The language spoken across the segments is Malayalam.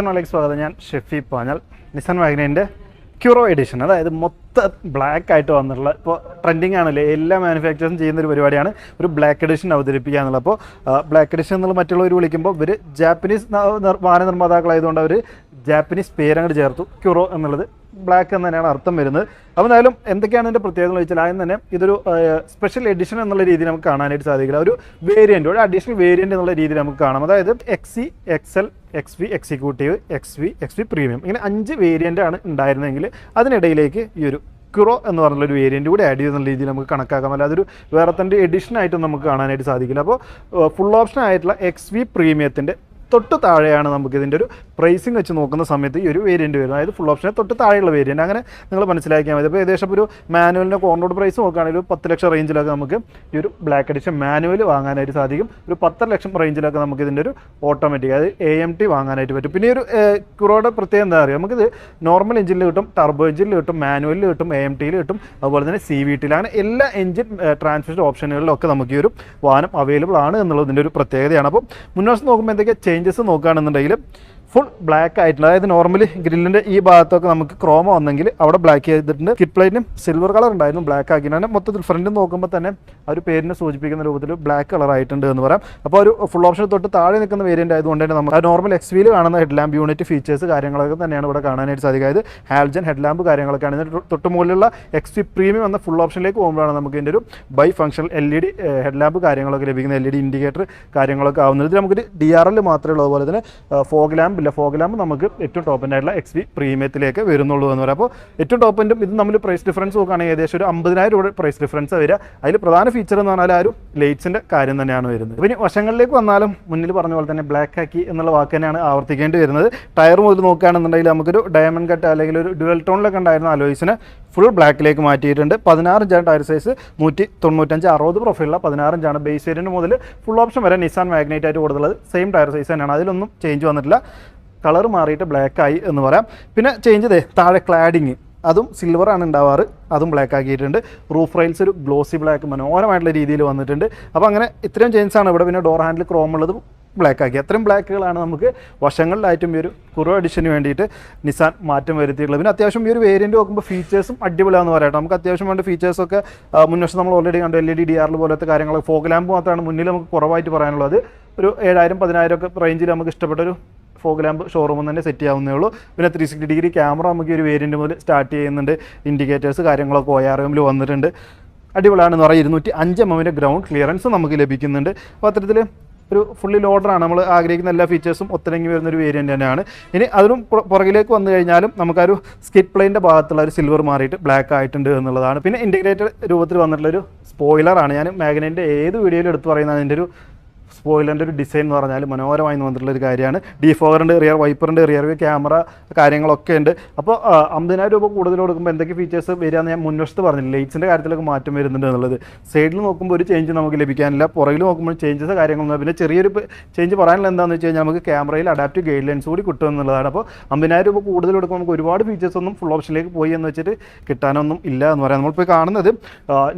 വാലേക്ക് സ്വാഗതം. ഞാൻ ഷെഫി പാഞ്ഞൽ. നിസാൻ വാഗ്നേന്റെ ക്യൂറോ എഡിഷൻ. അതായത് മൊത്ത ബ്ലാക്ക് ആയിട്ട് വന്നിട്ടുള്ള ഇപ്പോൾ ട്രെൻഡിങ് ആണല്ലേ? എല്ലാ മാനുഫാക്ചറും ചെയ്യുന്ന ഒരു പരിപാടിയാണ്. ഒരു ബ്ലാക്ക് എഡിഷൻ അവതരിപ്പിക്കുക എന്നുള്ളത്. അപ്പോൾ ബ്ലാക്ക് എഡിഷൻ എന്നുള്ള മറ്റുള്ളവർ വിളിക്കുമ്പോൾ ഇവർ ജാപ്പനീസ് വാഹന നിർമ്മാതാക്കളായതുകൊണ്ട് അവർ ജാപ്പനീസ് പേരങ്ങൾ ചേർത്തു. ക്യൂറോ എന്നുള്ളത്. ബ്ലാക്ക് എന്ന് തന്നെയാണ് അർത്ഥം വരുന്നത്. അപ്പോൾ എന്തായാലും എന്തൊക്കെയാണ് ഇതിന്റെ പ്രത്യേകത എന്ന് വെച്ചാൽ ആദ്യം തന്നെ ഇതൊരു സ്പെഷ്യൽ എഡിഷൻ എന്നുള്ള രീതിയിൽ നമുക്ക് കാണാനായിട്ട് സാധിക്കില്ല. ഒരു വേരിയന്റ് ഒരു അഡീഷണൽ വേരിയന്റ് എന്നുള്ള രീതിയിൽ നമുക്ക് കാണാം. അതായത് X C X V executive X V X V premium ഇങ്ങനെ അഞ്ച് വേരിയന്റ് ആണ് ഉണ്ടായിരുന്നെങ്കിൽ അതിനിടയിലേക്ക് ഈ ഒരു ക്രോ എന്ന് പറഞ്ഞുള്ള ഒരു വേരിയന്റ് കൂടി ആഡ് ചെയ്യുന്ന രീതിയിൽ നമുക്ക് കണക്കാക്കാം. അല്ലാതെ ഒരു വേറെ തന്നെ എഡിഷൻ ആയിട്ടും നമുക്ക് കാണാനായിട്ട് സാധിക്കില്ല. അപ്പോൾ ഫുൾ ഓപ്ഷൻ ആയിട്ടുള്ള എക്സ് വി പ്രീമിയത്തിന്റെ തൊട്ട് താഴെയാണ് നമുക്ക് ഇതിന്റെ ഒരു പ്രൈസിങ് വെച്ച് നോക്കുന്ന സമയത്ത് ഈ ഒരു വേരിയന്റ് വരുന്നത്. അതായത് ഫുൾ ഓപ്ഷനെ തൊട്ട് താഴെയുള്ള വേരിയന്റ് അങ്ങനെ നിങ്ങൾ മനസ്സിലാക്കിയാൽ മതി. അപ്പോൾ ഏകദേശം ഒരു മാനുവലിന്റെ കോൺറോഡ് പ്രൈസ് നോക്കുകയാണെങ്കിൽ ഒരു പത്ത് ലക്ഷം റേഞ്ചിലൊക്കെ നമുക്ക് ഈ ഒരു ബ്ലാക്ക് എഡിഷൻ മാനുവൽ വാങ്ങാനായിട്ട് സാധിക്കും. ഒരു പത്തര ലക്ഷം റേഞ്ചിലൊക്കെ നമുക്ക് ഇതിന്റെ ഒരു ഓട്ടോമാറ്റിക് അതായത് എ എം ടി വാങ്ങാനായിട്ട് പറ്റും. പിന്നെ ഒരു കുറോയുടെ പ്രത്യേകം എന്താ പറയുക? നമുക്കിത് നോർമൽ എഞ്ചിനിൽ കിട്ടും ടർബോ എഞ്ചിനിൽ കിട്ടും മാനുവലിൽ കിട്ടും എ എം ടിയിൽ കിട്ടും അതുപോലെ തന്നെ സി വി ടിയിൽ അങ്ങനെ എല്ലാ എഞ്ചിൻ ട്രാൻസ്മിഷൻ ഓപ്ഷനുകളിലൊക്കെ നമുക്ക് ഈ ഒരു വാഹനം അവൈലബിൾ ആണ് എന്നുള്ളതിന്റെ ഒരു പ്രത്യേകതയാണ്. അപ്പോൾ മുന്നോട്ട് നോക്കുമ്പോൾ എന്തൊക്കെ ചേഞ്ചസ് നോക്കുകയാണെന്നുണ്ടെങ്കിൽ ഫുൾ ബ്ലാക്ക് ആയിട്ടുണ്ട്. അതായത് നോർമലി ഗ്രില്ലിന്റെ ഈ ഭാഗത്തൊക്കെ നമുക്ക് ക്രോമ വന്നെങ്കിൽ അവിടെ ബ്ലാക്ക് ചെയ്തിട്ടുണ്ട്. കിറ്റ് പ്ലേറ്റിനും സിൽവർ കളർ ഉണ്ടായിരുന്നു. ബ്ലാക്ക് ആക്കിയിട്ടാണ് മൊത്തത്തിൽ ഫ്രണ്ട് നോക്കുമ്പോൾ തന്നെ ആ ഒരു പേരിനെ സൂചിപ്പിക്കുന്ന രൂപത്തിൽ ബ്ലാക്ക് കളർ ആയിട്ടുണ്ട് എന്ന് പറയാം. അപ്പോൾ ഒരു ഫുൾ ഓപ്ഷൻ തൊട്ട് താഴെ നിൽക്കുന്ന വേരിയന്റ് ആയതുകൊണ്ട് തന്നെ നമുക്ക് നോർമൽ എക്സ് വിയിൽ കാണുന്ന ഹെഡ് ലാമ്പ് യൂണിറ്റ് ഫീച്ചേഴ്സ് കാര്യങ്ങളൊക്കെ തന്നെയാണ് ഇവിടെ കാണാനായിട്ട് സാധിക്കുക. അതായത് ഹാൽജൻ ഹെഡ് ലാമ്പ് കാര്യങ്ങളൊക്കെയാണ് ഇതിന് തൊട്ട് മുകളിലുള്ള എക്സ് വി പ്രീമിയം എന്ന ഫുൾ ഓപ്ഷനിലേക്ക് പോകുമ്പോഴാണ് നമുക്ക് ഇതിന്റെ ഒരു bi function L E D head lamp കാര്യങ്ങളൊക്കെ ലഭിക്കുന്ന എൽ ഇ ഡി ഇൻഡിക്കേറ്റർ കാര്യങ്ങളൊക്കെ ആവുന്നത്. ഇത് നമുക്കൊരു ഡി ആർ എൽ മാത്രമേ ഉള്ളൂ അതുപോലെ തന്നെ ഫോഗ് ലാമ്പ് ഇല്ല ഫോഗ് ലാമ്പ് നമുക്ക് ഏറ്റവും ടോപ്പിന്റെ ആയിട്ടുള്ള എക്സ് വി പ്രീമിയത്തിലേക്ക് വരുന്നുള്ളൂ എന്ന് പറയാം. അപ്പോൾ ഏറ്റവും ടോപ്പിന്റെ ഇത് നമ്മൾ പ്രൈസ് ഡിഫറൻസ് നോക്കുകയാണെങ്കിൽ ഏകദേശം ഒരു അമ്പതിനായിരം രൂപ പ്രൈസ് ഡിഫറൻസ് വരിക. അതിൽ പ്രധാന ഫീച്ചർ എന്ന് പറഞ്ഞാൽ ആ ഒരു ലൈറ്റ്സിന്റെ കാര്യം തന്നെയാണ് വരുന്നത്. പിന്നെ വശങ്ങളിലേക്ക് വന്നാലും മുന്നിൽ പറഞ്ഞ പോലെ തന്നെ ബ്ലാക്ക് ആക്കി എന്നുള്ള വാക്ക് തന്നെയാണ് ആവർത്തിക്കേണ്ടി വരുന്നത്. ടയർ മുതൽ നോക്കുകയാണെന്നുണ്ടെങ്കിൽ നമുക്കൊരു ഡയമണ്ട് കട്ട് അല്ലെങ്കിൽ ഒരു ഡുവൽ ടോണിലൊക്കെ ഉണ്ടായിരുന്ന അലോയ്സിനെ ഫുൾ ബ്ലാക്കിലേക്ക് മാറ്റിയിട്ടുണ്ട്. പതിനാറ് ഇഞ്ചാണ് ടയർ സൈസ് നൂറ്റി തൊണ്ണൂറ്റഞ്ച് അറുപത് പ്രൊഫൈലുള്ള പതിനാറ് ഇഞ്ചാണ് ബേസ് വേരിയന്റ് മുതൽ ഫുൾ ഓപ്ഷൻ വരെ നിസാൻ മാഗ്നൈറ്റ് ആയിട്ട് കൊടുത്തുള്ളത്. സെയിം ടയർ സൈസ് തന്നെയാണ്. അതിലൊന്നും ചേഞ്ച് വന്നിട്ടില്ല. കളർ മാറിയിട്ട് ബ്ലാക്കായി എന്ന് പറയാം. പിന്നെ ചേഞ്ച് ചെയ്തേ താഴെ ക്ലാഡിങ് അതും സിൽവറാണ് ഉണ്ടാവാറ്. അതും ബ്ലാക്ക് ആക്കിയിട്ടുണ്ട്. റൂഫ് റൈൽസ് ഒരു ഗ്ലോസി ബ്ലാക്ക് മനോഹരമായിട്ടുള്ള രീതിയിൽ വന്നിട്ടുണ്ട്. അപ്പോൾ അങ്ങനെ ഇത്രയും ചേഞ്ചസ് ആണ് ഇവിടെ. പിന്നെ ഡോർ ഹാൻഡിൽ ക്രോം ഉള്ളത് ബ്ലാക്ക് ആക്കി. അത്രയും ബ്ലാക്കുകളാണ് നമുക്ക് വശങ്ങളിലായിട്ടും ഈ ഒരു കുറവ് എഡിഷന് വേണ്ടിയിട്ട് നിസാൻ മാറ്റം വരുത്തിയിട്ടുള്ളത്. പിന്നെ അത്യാവശ്യം ഈ ഒരു വേരിയന്റ് നോക്കുമ്പോൾ ഫീച്ചേഴ്സും അടിപൊളിയാണെന്ന് പറയട്ടെ. നമുക്ക് അത്യാവശ്യം വേണ്ട ഫീച്ചേഴ്സൊക്കെ മുൻവശം നമ്മൾ ഓൾറെഡി കണ്ടു എൽ ഇ ഡി ഡി ആറിൽ പോലത്തെ കാര്യങ്ങൾ ഫോഗ് ലാമ്പ് മാത്രമാണ് മുന്നിൽ നമുക്ക് കുറവായിട്ട് പറയാനുള്ളത്. ഒരു ഏഴായിരം പതിനായിരം ഒക്കെ റേഞ്ചിൽ നമുക്ക് ഇഷ്ടപ്പെട്ട ഒരു ഫോഗ് ലാമ്പ് ഷോറൂമിൽ തന്നെ സെറ്റ് ചെയ്യാവുന്നേ ഉള്ളൂ. പിന്നെ ത്രീ സിക്സ്റ്റി ഡിഗ്രി ക്യാമറ നമുക്ക് ഈ ഒരു വേരിയന്റ് മുതൽ സ്റ്റാർട്ട് ചെയ്യുന്നുണ്ട്. ഇൻഡിക്കേറ്റേഴ്സ് കാര്യങ്ങളൊക്കെ ഒ ആർ എമ്മിൽ വന്നിട്ടുണ്ട്. അടിപൊളിയാണെന്ന് പറയാം. ഇരുന്നൂറ്റി അഞ്ച് എം എമ്മിന്റെ ഗ്രൗണ്ട് ക്ലിയറൻസ് നമുക്ക് ലഭിക്കുന്നുണ്ട്. അപ്പോൾ അത്തരത്തിൽ ഒരു ഫുള്ളി ലോഡറാണ് നമ്മൾ ആഗ്രഹിക്കുന്ന എല്ലാ ഫീച്ചേഴ്സും ഒത്തിണങ്ങി വരുന്ന ഒരു വേരിയന്റ് തന്നെയാണ്. ഇനി അതിനും പുറകിലേക്ക് വന്നു കഴിഞ്ഞാലും നമുക്കൊരു സ്കിറ്റ് പ്ലെയിന്റെ ഭാഗത്തുള്ള ഒരു സിൽവർ മാറിയിട്ട് ബ്ലാക്ക് ആയിട്ടുണ്ട് എന്നുള്ളതാണ്. പിന്നെ ഇന്റിഗ്രേറ്റഡ് രൂപത്തിൽ വന്നിട്ടുള്ളൊരു സ്പോയിലറാണ് ഞാൻ മാഗ്നന്റെ ഏത് വീഡിയോയിലും എടുത്ത് പറയുന്നത് അതിന്റെ ഒരു സ്പോയിലറിന്റെ ഒരു ഡിസൈൻ എന്ന് പറഞ്ഞാൽ മനോഹരമായി വന്നിട്ടുള്ള ഒരു കാര്യമാണ്. ഡിഫോഗറിന്റെ റിയർ വൈപ്പറിന്റെ റിയർ വ്യൂ ക്യാമറ കാര്യങ്ങളൊക്കെ ഉണ്ട്. അപ്പോൾ അമ്പതിനായിരം രൂപ കൂടുതൽ കൊടുക്കുമ്പോൾ എന്തൊക്കെ ഫീച്ചേഴ്സ് വരികയെന്ന് ഞാൻ മുൻവശത്ത് പറഞ്ഞില്ല? ലൈറ്റ്സിന്റെ കാര്യത്തിലൊക്കെ മാറ്റം വരുന്നുണ്ട് എന്നുള്ളത്. സൈഡിൽ നോക്കുമ്പോൾ ഒരു ചേഞ്ച് നമുക്ക് ലഭിക്കാനില്ല. പുറകിൽ നോക്കുമ്പോൾ ചേഞ്ചസ് കാര്യങ്ങളൊന്നും പിന്നെ ചെറിയൊരു ചേഞ്ച് പറയാനുള്ള എന്താണെന്ന് വെച്ച് കഴിഞ്ഞാൽ നമുക്ക് ക്യാമറയിൽ അഡാപ്റ്റീവ് ഗൈഡ് ലൈൻസ് കൂടി കിട്ടും എന്നുള്ളതാണ്. അപ്പോൾ അമ്പതിനായിരം രൂപ കൂടുതൽ കൊടുക്കുമ്പോൾ നമുക്ക് ഒരുപാട് ഫീച്ചേഴ്സ് ഒന്നും ഫുൾ ഓപ്ഷനിലേക്ക് പോയി എന്ന് വെച്ചിട്ട് കിട്ടാനൊന്നും ഇല്ല എന്ന് പറയാം. നമ്മളിപ്പോൾ കാണുന്നത്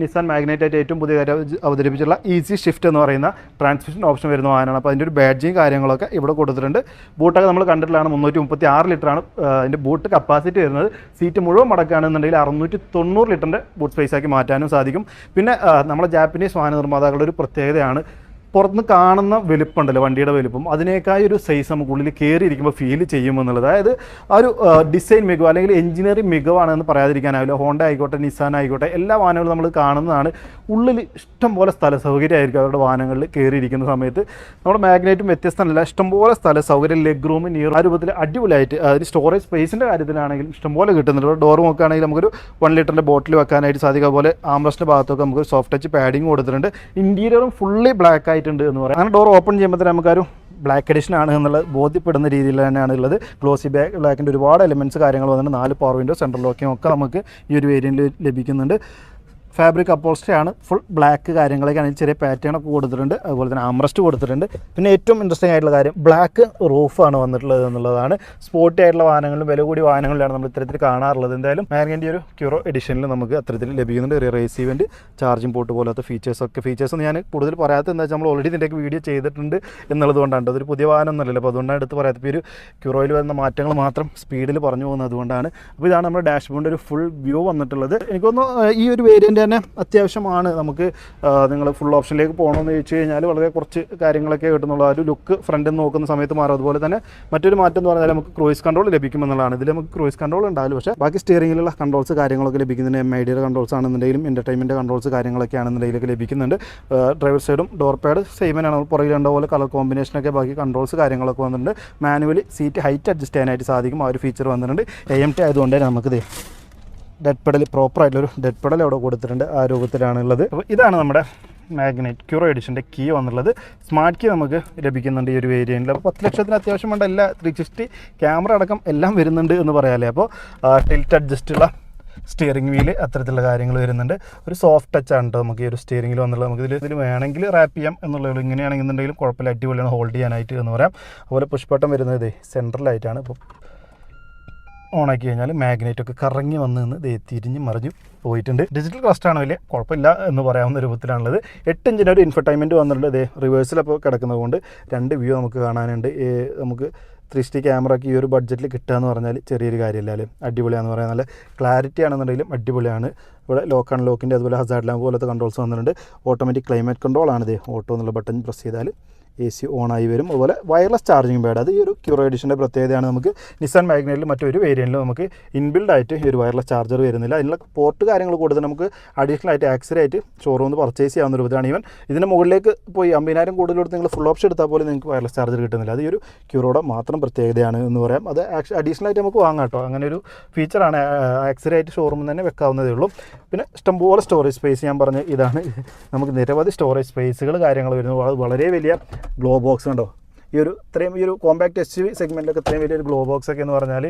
നിസാൻ മാഗ്നറ്റായിട്ട് ഏറ്റവും പുതിയ അവതരിപ്പിച്ചുള്ള ഈസി ഷിഫ്റ്റ് എന്ന് പറയുന്ന ട്രാൻസ്മിഷൻ ഓപ്ഷൻ വരുന്ന വാഹനമാണ്. അപ്പോൾ അതിന്റെ ഒരു ബാഡ്ജിയും കാര്യങ്ങളൊക്കെ ഇവിടെ കൊടുത്തിട്ടുണ്ട്. ബൂട്ടൊക്കെ നമ്മൾ കണ്ടിട്ടുള്ളതാണ് മുന്നൂറ്റി മുപ്പത്തി ആറ് ലിറ്ററാണ് അതിന്റെ ബൂട്ട് കപ്പാസിറ്റി വരുന്നത്. സീറ്റ് മുഴുവൻ മടക്കുകയാണെന്നുണ്ടെങ്കിൽ അറുന്നൂറ്റി തൊണ്ണൂറ് ലിറ്ററിന്റെ ബൂട്ട് സ്പേസ് ആക്കി മാറ്റാനും സാധിക്കും. പിന്നെ നമ്മുടെ ജാപ്പനീസ് വാഹന നിർമ്മാതാക്കളുടെ ഒരു പ്രത്യേകതയാണ് പുറത്തുനിന്ന് കാണുന്ന വലുപ്പമുണ്ടല്ലോ വണ്ടിയുടെ വലുപ്പം. അതിനേക്കാൾ ഒരു സൈസ് നമുക്ക് ഉള്ളിൽ കയറി ഇരിക്കുമ്പോൾ ഫീൽ ചെയ്യുമെന്നുള്ളത്. അതായത് ആ ഒരു ഡിസൈൻ മികവ് അല്ലെങ്കിൽ എഞ്ചിനീയറിംഗ് മികവാണെന്ന് പറയാതിരിക്കാനാവില്ല. ഹോണ്ട ആയിക്കോട്ടെ നിസാൻ ആയിക്കോട്ടെ എല്ലാ വാഹനങ്ങളും നമ്മൾ കാണുന്നതാണ്. ഉള്ളിൽ ഇഷ്ടം പോലെ സ്ഥല സൗകര്യമായിരിക്കും അവരുടെ വാഹനങ്ങളിൽ കയറിയിരിക്കുന്ന സമയത്ത്. നമ്മുടെ മാഗ്നറ്റും വ്യത്യസ്തമല്ല. ഇഷ്ടംപോലെ സ്ഥല സൗകര്യം ലെഗ് റൂം നിയർ ആ രൂപത്തിൽ അടിപൊളിയായിട്ട് അതിന് സ്റ്റോറേജ് സ്പേസിന്റെ കാര്യത്തിലാണെങ്കിലും ഇഷ്ടംപോലെ കിട്ടുന്നുണ്ട്. ഡോർ നോക്കുകയാണെങ്കിൽ നമുക്കൊരു വൺ ലിറ്ററിന്റെ ബോട്ടിൽ വെക്കാനായിട്ട് സാധിക്കും. അതുപോലെ ആംബ്രസിന്റെ ഭാഗത്തൊക്കെ നമുക്ക് സോഫ്റ്റ് ടച്ച് പാഡിങ് കൊടുത്തിട്ടുണ്ട്. ഇന്റീരിയറും ഫുള്ളി ബ്ലാക്ക് ആയിട്ടുണ്ട് എന്ന് പറയാം. അങ്ങനെ ഡോർ ഓപ്പൺ ചെയ്യുമ്പോൾ നമുക്കൊരു ബ്ലാക്ക് എഡിഷൻ ആണ് എന്നുള്ളത് ബോധ്യപ്പെടുന്ന രീതിയിൽ തന്നെയാണ് ഉള്ളത്. ഗ്ലോസി ബാക്ക് ബ്ലാക്കിന്റെ ഒരുപാട് എലിമെന്റ്സ് കാര്യങ്ങൾ വന്നിട്ട് നാല് പവർ വിൻഡോ സെൻട്രൽ ലോക്കിംഗ് ഒക്കെ നമുക്ക് ഈ ഒരു വേരിയന്റിൽ ലഭിക്കുന്നുണ്ട്. ഫാബ്രിക് അപ്പോൾസ്റ്ററി ആണ് ഫുൾ ബ്ലാക്ക് കാര്യങ്ങളൊക്കെയാണ് ചെറിയ പാറ്റേൺ ഒക്കെ കൊടുത്തിട്ടുണ്ട്. അതുപോലെ തന്നെ ആംറസ്റ്റ് കൊടുത്തിട്ടുണ്ട്. പിന്നെ ഏറ്റവും ഇൻട്രസ്റ്റിംഗ് ആയിട്ടുള്ള കാര്യം ബ്ലാക്ക് റൂഫാണ് വന്നിട്ടുള്ളത് എന്നുള്ളതാണ്. സ്പോർട്ടി ആയിട്ടുള്ള വാഹനങ്ങളിലും വില കൂടി വാഹനങ്ങളിലാണ് നമ്മൾ ഇത്തരത്തിൽ കാണാറുള്ളത്. എന്തായാലും മാഗന്റെ ഒരു ക്യൂറോ എഡിഷനിൽ നമുക്ക് അത്തരത്തിൽ ലഭിക്കുന്നുണ്ട്. റേസ് ഇവന്റ് ചാർജിങ് പോർട്ട് പോലത്തെ ഫീച്ചേഴ്സ് ഒക്കെ. ഫീച്ചേഴ്സ് ഞാൻ കൂടുതൽ പറയാത്ത എന്താ വെച്ചാൽ നമ്മൾ ഓൾറെഡി ഇതിന്റെയൊക്കെ വീഡിയോ ചെയ്തിട്ടുണ്ട് എന്നുള്ളത് കൊണ്ടാണ്. അതൊരു പുതിയ വാഹനം ഒന്നുമല്ലല്ലോ. അപ്പോൾ അതുകൊണ്ടാണ് എടുത്ത് പറയാത്ത ഇപ്പോൾ ഒരു ക്യൂറോയിൽ വരുന്ന മാറ്റങ്ങൾ മാത്രം സ്പീഡിൽ പറഞ്ഞു പോകുന്നത് അതുകൊണ്ടാണ് അപ്പോൾ ഇതാണ് നമ്മുടെ ഡാഷ്ബോർഡിന്റെ ഒരു ഫുൾ വ്യൂ വന്നിട്ടുള്ളത്. എനിക്കൊന്ന് ഈ ഒരു വേരിയന്റ് തന്നെ അത്യാവശ്യമാണ് നമുക്ക് നിങ്ങൾ ഫുൾ ഓപ്ഷനിലേക്ക് പോകണമെന്ന് ചോദിച്ചു കഴിഞ്ഞാൽ വളരെ കുറച്ച് കാര്യങ്ങളൊക്കെ കിട്ടുന്നുള്ളൂ. ആ ഒരു ലുക്ക് ഫ്രണ്ടിൽ നിന്ന് നോക്കുന്ന സമയത്ത് മാറും. അതുപോലെ തന്നെ മറ്റൊരു മാറ്റം എന്ന് പറഞ്ഞാൽ നമുക്ക് ക്രൂയിസ് കൺട്രോൾ ലഭിക്കുമെന്നുള്ളതാണ്. ഇതിൽ നമുക്ക് ക്രൂയിസ് കൺട്രോൾ ഉണ്ടാവില്ല. പക്ഷേ ബാക്കി സ്റ്റിയറിംഗിലുള്ള കൺട്രോൾസ് കാര്യങ്ങളൊക്കെ ലഭിക്കുന്നുണ്ട് എം ഐ ഡിയുടെ കൺട്രോൾസ് ആണെന്നുണ്ടെങ്കിലും എന്റർടൈൻമെന്റ് കൺട്രോൾസ് കാര്യങ്ങളൊക്കെ ആണെന്നുണ്ടെങ്കിലൊക്കെ ലഭിക്കുന്നുണ്ട്. ഡ്രൈവർ സൈഡും ഡോർ പാഡ് സെയിം തന്നെയാണ്. പുറകിൽ രണ്ടോ പോലെ കളർ കോമ്പിനേഷനൊക്കെ ബാക്കി കൺട്രോൾസ് കാര്യങ്ങളൊക്കെ വന്നിട്ടുണ്ട്. മാനുവലി സീറ്റ് ഹൈറ്റ് അഡ്ജസ്റ്റ് ചെയ്യാനായിട്ട് സാധിക്കും. ആ ഒരു ഫീച്ചർ വന്നിട്ടുണ്ട്. എ എം ടി ആയതുകൊണ്ട് തന്നെ നമുക്കിത് ഡെഡ് പെഡൽ പ്രോപ്പറായിട്ടുള്ളൊരു ഡെഡ് പെഡൽ അവിടെ കൊടുത്തിട്ടുണ്ട് ആ രൂപത്തിലാണുള്ളത്. അപ്പോൾ ഇതാണ് നമ്മുടെ മാഗ്നറ്റ് ക്യൂറോ എഡിഷന്റെ കീ വന്നുള്ളത് സ്മാർട്ട് കീ നമുക്ക് ലഭിക്കുന്നുണ്ട് ഈ ഒരു വേരിയന്റിൽ അപ്പോൾ പത്ത് ലക്ഷത്തിന് അത്യാവശ്യം വേണ്ട എല്ലാ ത്രീ സിക്സ്റ്റി ക്യാമറ അടക്കം എല്ലാം വരുന്നുണ്ട് എന്ന് പറയാമല്ലേ അപ്പോൾ ടിൽറ്റ് അഡ്ജസ്റ്റുള്ള സ്റ്റിയറിംഗ് വീൽ അത്തരത്തിലുള്ള കാര്യങ്ങൾ വരുന്നുണ്ട്. ഒരു സോഫ്റ്റ് ടച്ച് ആണ് കേട്ടോ നമുക്ക് ഈ ഒരു സ്റ്റിയറിംഗിൽ വന്നുള്ളത് നമുക്ക് ഇതിൽ ഇതിൽ വേണമെങ്കിൽ റാപ്പ് ചെയ്യാം എന്നുള്ളത് ഇങ്ങനെയാണെന്നുണ്ടെങ്കിലും കുഴപ്പമില്ല. അടിപൊളിയാണ്. ഹോൾഡ് ചെയ്യാനായിട്ട് എന്ന് പറയാം. അതുപോലെ പുഷ്പട്ടം വരുന്നത് സെൻട്രലായിട്ടാണ് ഇപ്പോൾ ഓണാക്കി കഴിഞ്ഞാൽ മാഗ്നറ്റ് ഒക്കെ കറങ്ങി വന്ന് നിന്ന് ദേ തിരിഞ്ഞ് മറിഞ്ഞ് പോയിട്ടുണ്ട്. ഡിജിറ്റൽ ക്ലസ്റ്റർ ആണ് വലിയ കുഴപ്പമില്ല എന്ന് പറയാവുന്ന രൂപത്തിലാണുള്ളത്. എട്ട് ഇഞ്ചിന്റെ ഒരു ഇൻഫർടൈൻമെന്റ് വന്നിട്ടുണ്ട്. ദേ റിവേഴ്സിലപ്പോൾ കിടക്കുന്നത് കൊണ്ട് രണ്ട് വ്യൂ നമുക്ക് കാണാനുണ്ട്. നമുക്ക് ത്രീ സ്റ്റി ക്യാമറയ്ക്ക് ഈ ഒരു ബഡ്ജറ്റിൽ കിട്ടുക എന്ന് പറഞ്ഞാൽ ചെറിയൊരു കാര്യമില്ല അല്ലേ? അടിപൊളിയാണെന്ന് പറയാൻ നല്ല ക്ലാരിറ്റി ആണെന്നുണ്ടെങ്കിലും അടിപൊളിയാണ്. ഇവിടെ ലോക്ക് അൺലോക്കിന്റെ അതുപോലെ ഹസാർഡ് ലാമ്പ് പോലത്തെ കൺട്രോൾസ് വന്നിട്ടുണ്ട്. ഓട്ടോമാറ്റിക് ക്ലൈമറ്റ് കൺട്രോൾ ആണ് ഇത് ഓട്ടോ എന്നുള്ള ബട്ടൺ പ്രസ് ചെയ്താൽ എ സി ഓണായി വരും. അതുപോലെ വയർലെസ് ചാർജിങ് പാഡ് അത് ഈ ഒരു ക്യൂറോ എഡിഷന്റെ പ്രത്യേകതയാണ്. നമുക്ക് നിസാൻ മാഗ്നറ്റിലും മറ്റൊരു വേരിയന്റിലും നമുക്ക് ഇൻബിൽഡ് ആയിട്ട് ഈ ഒരു വയർലെസ് ചാർജർ വരുന്നില്ല. അതിനുള്ള പോർട്ട് കാര്യങ്ങൾ കൂടുതൽ നമുക്ക് അഡീഷണൽ ആയിട്ട് ആക്സറി ആയിട്ട് ഷോറൂമിൽ പർച്ചേസ് ചെയ്യാവുന്ന രൂപത്തിലാണ്. ഈവൻ ഇതിന്റെ മുകളിലേക്ക് പോയി അമ്പതിനായിരം കൂടുതൽ കൊടുത്ത് നിങ്ങൾ ഫുൾ ഓപ്ഷൻ എടുത്താൽ പോലും നിങ്ങൾക്ക് വയർലെസ് ചാർജർ കിട്ടുന്നില്ല. അത് ഈ ഒരു ക്യൂറോയുടെ മാത്രം പ്രത്യേകതയാണ് എന്ന് പറയാം. അത് അഡീഷണൽ ആയിട്ട് നമുക്ക് വാങ്ങാം കേട്ടോ അങ്ങനെ ഒരു ഫീച്ചറാണ് ആക്സറി ആയിട്ട് ഷോറൂമിൽ തന്നെ വെക്കാവുന്നതേ ഉള്ളൂ. പിന്നെ ഇഷ്ടംപോലെ സ്റ്റോറേജ് സ്പേസ് ഞാൻ പറഞ്ഞ ഇതാണ്. നമുക്ക് നിരവധി സ്റ്റോറേജ് സ്പേസുകൾ കാര്യങ്ങൾ വരുന്നു. അത് വളരെ വലിയ ഗ്ലോ ബോക്സ് കണ്ടോ? ഈ ഒരു ഇത്രയും ഈ ഒരു കോമ്പാക്ട് എസ് യു വി സെഗ്മെന്റിലൊക്കെ ഇത്രയും വലിയൊരു ഗ്ലോ ബോക്സ് ഒക്കെ എന്ന് പറഞ്ഞാൽ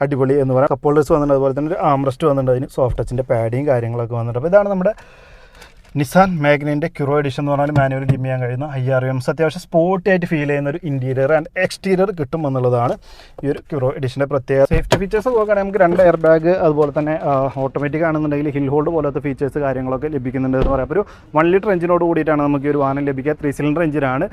അടിപൊളി എന്ന് പറയാം. കപ്പ് ഹോൾഡേഴ്സ് വന്നിട്ടുണ്ട്. അതുപോലെ തന്നെ ഒരു ആംറസ്റ്റ് വന്നിട്ടുണ്ട്. അതിന് സോഫ്റ്റ് ടച്ചിന്റെ പാഡിയും കാര്യങ്ങളൊക്കെ വന്നിട്ടുണ്ട്. അപ്പോൾ ഇതാണ് നമ്മുടെ നിസാൻ മാഗ്നിന്റെ ക്യൂറോ എഡിഷൻ എന്ന് പറഞ്ഞാൽ മാനുവൽ ഡിം ചെയ്യാൻ കഴിയുന്ന ഐ ആർ എംസ് അത്യാവശ്യം സ്പോർട്ടി ആയിട്ട് ഫീൽ ചെയ്യുന്ന ഒരു ഇന്റീരിയർ ആൻഡ് എക്സ്റ്റീരിയർ കിട്ടും എന്നുള്ളതാണ് ഈ ഒരു ക്യൂറോ എഡിഷന്റെ പ്രത്യേക സേഫ്റ്റി ഫീച്ചേഴ്സ് നോക്കുകയാണെങ്കിൽ നമുക്ക് രണ്ട് എയർ ബാഗ് അതുപോലെ തന്നെ ഓട്ടോമാറ്റിക് ആണെന്നുണ്ടെങ്കിൽ ഹിൽ ഹോൾഡ് പോലത്തെ ഫീച്ചേഴ്സ് കാര്യങ്ങളൊക്കെ ലഭിക്കുന്നുണ്ട് എന്ന് പറയാം. ഒരു വൺ ലിറ്റർ എഞ്ചിനോട് കൂടിയിട്ടാണ് നമുക്ക് ഈ ഒരു വാഹനം ലഭിക്കുക. ത്രീ സിലിണ്ടർ എഞ്ചിനാണ്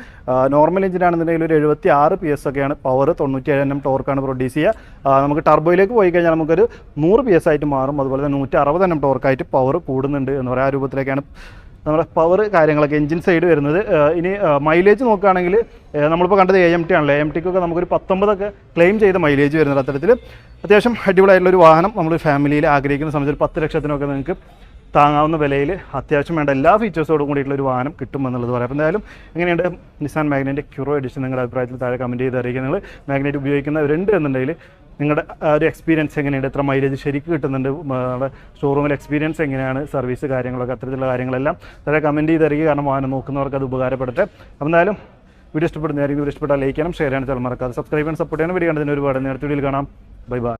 നോർമൽ എഞ്ചിനാണെന്നുണ്ടെങ്കിൽ ഒരു എഴുപത്തി ആറ് പി എസ് ഒക്കെയാണ്. പവർ തൊണ്ണൂറ്റി ഏഴ് എണ്ണം ടോർക്കാണ് പ്രൊഡ്യൂസ് ചെയ്യുക. നമുക്ക് ടർബോയിലേക്ക് പോയി കഴിഞ്ഞാൽ നമുക്കൊരു നൂറ് പി എസ് ആയിട്ട് മാറും. അതുപോലെ തന്നെ നൂറ്റി അറുപത് എണ്ണം ടോർക്കായിട്ട് പവർ കൂടുന്നുണ്ട് എന്ന് പറയാം. ആ രൂപത്തിലേക്കാണ് നമ്മുടെ പവർ കാര്യങ്ങളൊക്കെ എഞ്ചിൻ സൈഡ് വരുന്നത്. ഇനി മൈലേജ് നോക്കുകയാണെങ്കിൽ നമ്മളിപ്പോൾ കണ്ടത് എ എം ടി ആണല്ലോ. എ ടിക്കൊക്കെ നമുക്കൊരു പത്തൊമ്പതൊക്കെ ക്ലെയിം ചെയ്ത മൈലേജ് വരുന്നത് അത്തരത്തിൽ അത്യാവശ്യം അടിപൊളിയായിട്ടുള്ള ഒരു വാഹനം നമ്മൾ ഫാമിലിയിൽ ആഗ്രഹിക്കുന്ന സമയത്ത് ഒരു പത്ത് ലക്ഷത്തിനൊക്കെ നിങ്ങൾക്ക് താങ്ങാവുന്ന വിലയിൽ അത്യാവശ്യം വേണ്ട എല്ലാ ഫീച്ചേഴ്സോടും കൂടിയിട്ടുള്ള ഒരു വാഹനം കിട്ടുമെന്നുള്ളത് പറയാം. അപ്പോൾ എന്തായാലും എങ്ങനെയുണ്ട് നിസാൻ മാഗ്നറ്റിന്റെ ക്യൂറോ എഡിഷൻ നിങ്ങളുടെ അഭിപ്രായത്തിൽ താഴെ കമന്റ് ചെയ്ത് അറിയിക്കുക. നിങ്ങൾ മാഗ്നറ്റ് ഉപയോഗിക്കുന്നവരുണ്ട് എന്നുണ്ടെങ്കിൽ നിങ്ങളുടെ ഒരു എക്സ്പീരിയൻസ് എങ്ങനെയുണ്ട്? എത്ര മൈലേജ് ശരിക്കും കിട്ടുന്നുണ്ട്? നമ്മുടെ ഷോറൂമിൽ എക്സ്പീരിയൻസ് എങ്ങനെയാണ്? സർവീസ് കാര്യങ്ങളൊക്കെ അത്തരത്തിലുള്ള കാര്യങ്ങളെല്ലാം താഴെ കമന്റ് ചെയ്ത് തരികയും കാരണം വാഹനം നോക്കുന്നവർക്ക് അത് ഉപകാരപ്പെടട്ടെ. അപ്പോൾ എന്തായാലും വീഡിയോ ഇഷ്ടപ്പെടുന്നതായിരിക്കും വീഡിയോ ഇഷ്ടപ്പെട്ടാൽ ലൈക്ക് ചെയ്യണം ഷെയർ ചെയ്യാൻ മറക്കാതെ സബ്സ്ക്രൈബ് ചെയ്യാൻ സപ്പോർട്ട് ചെയ്യാൻ വീഡിയോ കണ്ടതിന് ഒരുപാട് നേരത്തെ വീഡിയോയിൽ കാണാം. Bye bye